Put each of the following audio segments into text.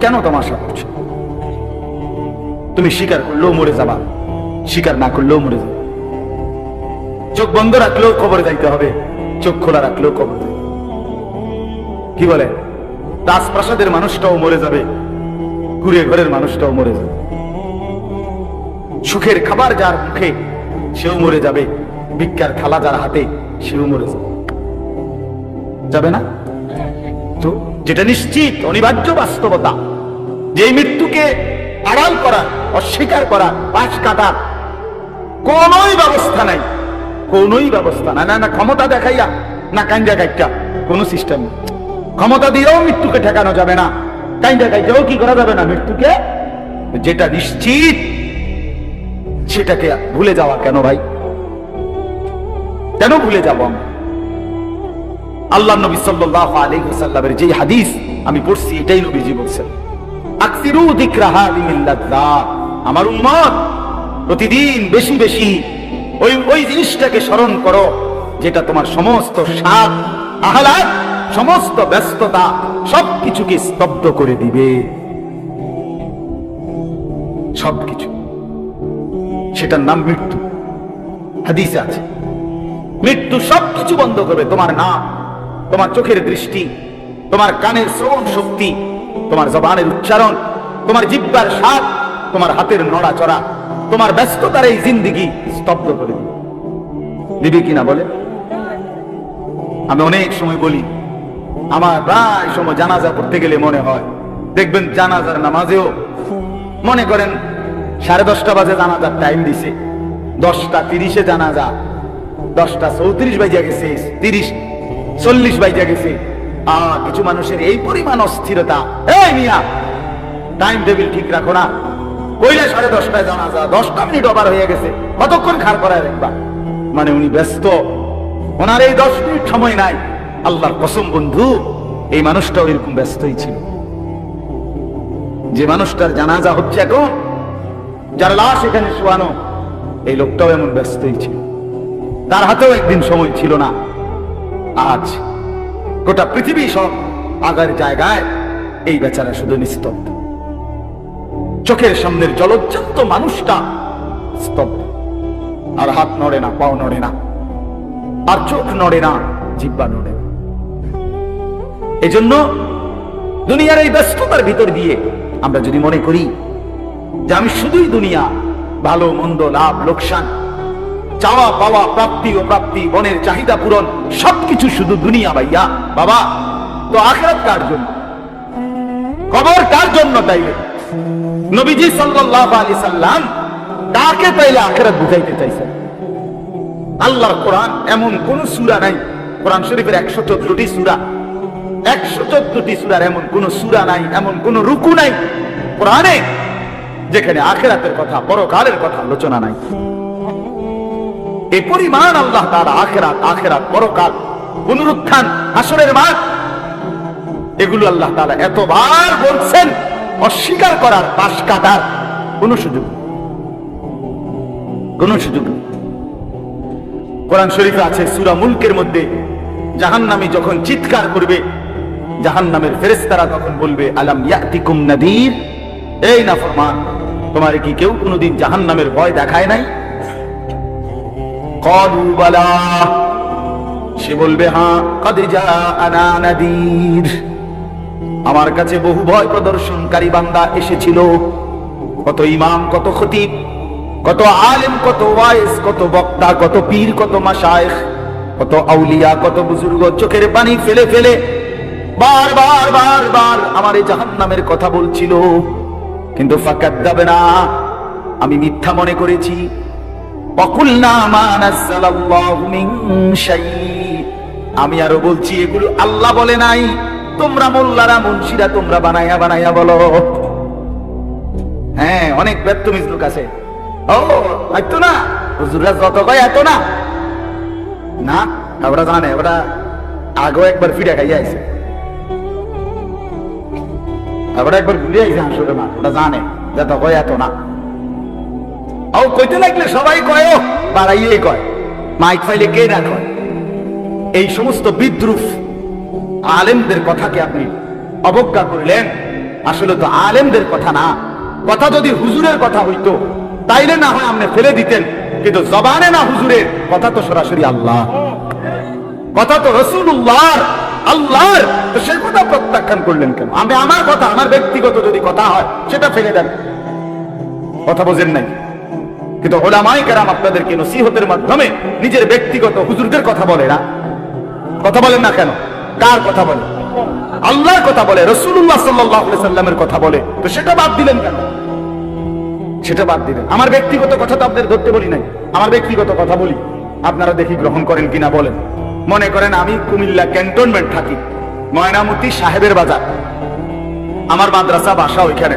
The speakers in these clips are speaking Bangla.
কেন তামাশা করছ? তুমি স্বীকার করলেও মরে যাবা স্বীকার না করলেও মরে যাবে। চোখ বন্ধ রাখলেও কবরে যাইতে হবে, চোখ খোলা রাখলেও কবর যাইতে কি বলে? রাজপ্রাসাদের মানুষটাও মরে যাবে, কুড়িয়ে ঘরের মানুষটাও মরে যাবে। সুখের খাবার যার মুখে, সেও মরে যাবে। ভিক্ষার খালা যার হাতে, সেও মরে যাবে। যাবে না? তো যেটা নিশ্চিত, অনিবার্য বাস্তবতা যে মৃত্যুকে আড়াল করা, অস্বীকার করা, পাশ কাটার কোনই ব্যবস্থা নাই। কোনই ব্যবস্থা না না না, ক্ষমতা দেখাইয়া, না কাইন্দা কাইটা কোন সিস্টেম ক্ষমতা দিয়েও মৃত্যুকে ঠেকানো যাবে না। কাইন্দা কাইটাও কি করা যাবে না? মৃত্যুকে যেটা নিশ্চিত, সেটাকে ভুলে যাওয়া কেন ভাই? কেন ভুলে যাব আমরা? আল্লাহ নবী সাল্লাল্লাহু আলাইহি ওয়াসাল্লামের যে হাদিস আমি পড়ছি, এটাই নবীজি বলছেন। আমার উম্মত, প্রতিদিন বেশি বেশি ওই ওই জিনিসটাকে স্মরণ করো, যেটা তোমার সমস্ত স্বাদ আহ্লাদ সমস্ত ব্যস্ততা সবকিছুকে স্তব্ধ করে দিবে। সবকিছু। সেটার নাম মৃত্যু। হাদিসে আছে। মৃত্যু সবকিছু বন্ধ করবে। তোমার নাম, তোমার চোখের দৃষ্টি, তোমার কানের শ্রবণ শক্তি তোমার জবানের উচ্চারণ, তোমার জিব্বার স্বাদ, তোমার হাতের নড়াচড়া তোমার ব্যস্ততার এই জিন্দিগি স্তব্ধ করে দিবে দিবে কিনা বলে? আমি অনেক সময় বলি, আমার প্রায় সময় জানাজা পড়তে গেলে মনে হয়, দেখবেন জানাজার নামাজেও মনে করেন সাড়ে দশটা বাজে জানাজার টাইম দিছে, দশটা তিরিশে জানাজা, দশটা চৌত্রিশ বাইজা গেছে, তিরিশ, চল্লিশ বাইজা গেছে। আর কিছু মানুষের এই পরিমাণ অস্থিরতা। এই মিয়া টাইম টেবিল ঠিক রাখো না। কইলে সাড়ে দশটায় জানাজা দশটা মিনিট ওভার হয়ে গেছে। কতক্ষণ খার করায় রাখবা মানে উনি ব্যস্ত। ওনার এই দশ মিনিট সময় নাই। আল্লাহর কসম বন্ধু, এই ব্যস্তই ছিল। যে মানুষটার জানাজা হচ্ছে এখন, যার লাশ এখানে শোয়ানো, এই লোকটাও এমন ব্যস্তই ছিল। তার হাতেও একদিন সময় ছিল না। আজ গোটা পৃথিবী সব আগার জায়গায় এই বেচারা শুধু নিস্তব্ধ। চোখের সামনের জলজ্জান্ত মানুষটা স্তব্ধ। আর হাত নড়ে না, পাও নড়ে না, আর চোখ নড়ে না, জিব্বা নড়ে না। এজন্য দুনিয়ার এই ব্যস্ততার ভিতর দিয়ে আমরা যদি মনে করি যে আমি শুধুই দুনিয়া, ভালো, মন্দ, লাভ, লোকসান চাওয়া, পাওয়া, প্রাপ্তি ও প্রাপ্তি, মনের চাহিদা পূরণ, সবকিছু শুধু দুনিয়া ভাইয়া। বাবা, তো আখরাত কার জন্য? কবর কার জন্য তাইলে? নবীজি সাল্লাল্লাহু আলাইহি সাল্লাম কাকে তাইলে আখরাত বুঝাইতে চাইছেন? আল্লাহর কোরআন এমন কোন সূরা নাই। কোরআন শরীফের 114টি সূরা। 114টি সূরার এমন কোন সূরা নাই, এমন কোন রুকু নাই কোরআনে, যেখানে আখেরাতের কথা, পরকালের কথা আলোচনা নাই। এ পরিমাণ আল্লাহ তার আখেরাত আখেরাত, পরকাল, পুনরুত্থান হাসরের মাঠ, এগুলো আল্লাহ তাআলা এতবার বলছেন, অস্বীকার করার পাশ কাটার কোন সুযোগ। কোন সুযোগ। কোরআন শরীফে আছে, সুরা মুলকের মধ্যে জাহান্নামী যখন চিৎকার করবে জাহান জাহান্নামের ফেরেশতারা তখন বলবে, আলাম ইয়াতিকুম নাদির এই নাফরমান, তোমার কি কেউ কোনোদিন জাহান্নামের ভয় দেখায় নাই বালা সে বলবে হ্যাঁ কদ জাআনা নাদির আমার কাছে বহু ভয় প্রদর্শনকারী বান্দা এসেছিল। কত ইমাম, কত খতিব, কত আলেম, কত ওয়াইস, কত বক্তা, কত পীর, কত মাশায়েখ, কত আউলিয়া, কত বুজুর্গ, চোখের পানি ফেলে ফেলে বার বার বার বার আমার এই জাহান্নামের কথা বলছিল। কিন্তু ফাকাত যাবে না আমি মিথ্যা মনে করেছি। মা আমি আরও বলছি, এগুলো আল্লাহ বলে নাই। তোমরা মোল্লারা, মুন্সিরা, তোমরা বানাইয়া বানাইয়া বলো। হ্যাঁ অনেক ব্যর্থ লোক আছে ও না। হুজুররা যত কয়, এত না। না জানে ওরা আগেও একবার ফিরে খাইয়া একবার ঘুরে আইছে না ওরা জানে, যত কয়, এত না। ও কইতে লাগলে সবাই কয়? বাড়াইয়েই কয়। মাইক ফাইলে কে না কয়? এই সমস্ত বিদ্রুপ আলেমদের কথাকে আপনি অবজ্ঞা করলেন? আসলে তো আলেমদের কথা না। কথা যদি হুজুরের কথা হইতো, তাইলে না হয় আপনি ফেলে দিতেন। কিন্তু জবানে না হুজুরের, কথা তো সরাসরি আল্লাহ। কথা তো রসুল্লাহর আল্লাহর। তো সে কথা প্রত্যাখ্যান করলেন কেন? আমি আমার কথা, আমার ব্যক্তিগত যদি কথা হয়, সেটা ফেলে দেন। কথা বোঝেন নাই? কিন্তু ওলামাই কেরাম আপনাদেরকে নসিহতের মাধ্যমে নিজের ব্যক্তিগত হুজুরদের কথা বলে না। কথা বলেন না কেন? কার কথা বলে? আল্লাহর কথা বলে রসুল্লাহ সাল্লাহ সাল্লামের কথা বলে। তো সেটা বাদ দিলেন কেন? সেটা বাদ দিলেন। আমার ব্যক্তিগত কথা তো আপনাদের ধরতে বলি নাই। আমার ব্যক্তিগত কথা বলি। আপনারা দেখি গ্রহণ করেন কিনা বলেন। মনে করেন আমি কুমিল্লা ক্যান্টনমেন্ট থাকি, ময়নামতি সাহেবের বাজার। আমার মাদ্রাসা, বাসা ওইখানে।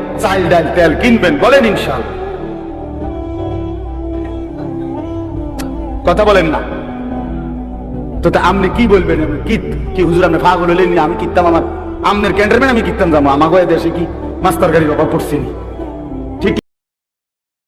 চাল ডাল তেল কিনবেন, বলেন ইনশাল কথা বলেন না তো আপনি কি বলবেন কি হুজুর আপনি পাগল হলেন? আমি কিতাম আমার, আমনের ক্যান্টনমেন্ট আমি কিতাম যাব আমাকে দেশে কি মাস্টার গাড়ি অভাব পড়ছি নি?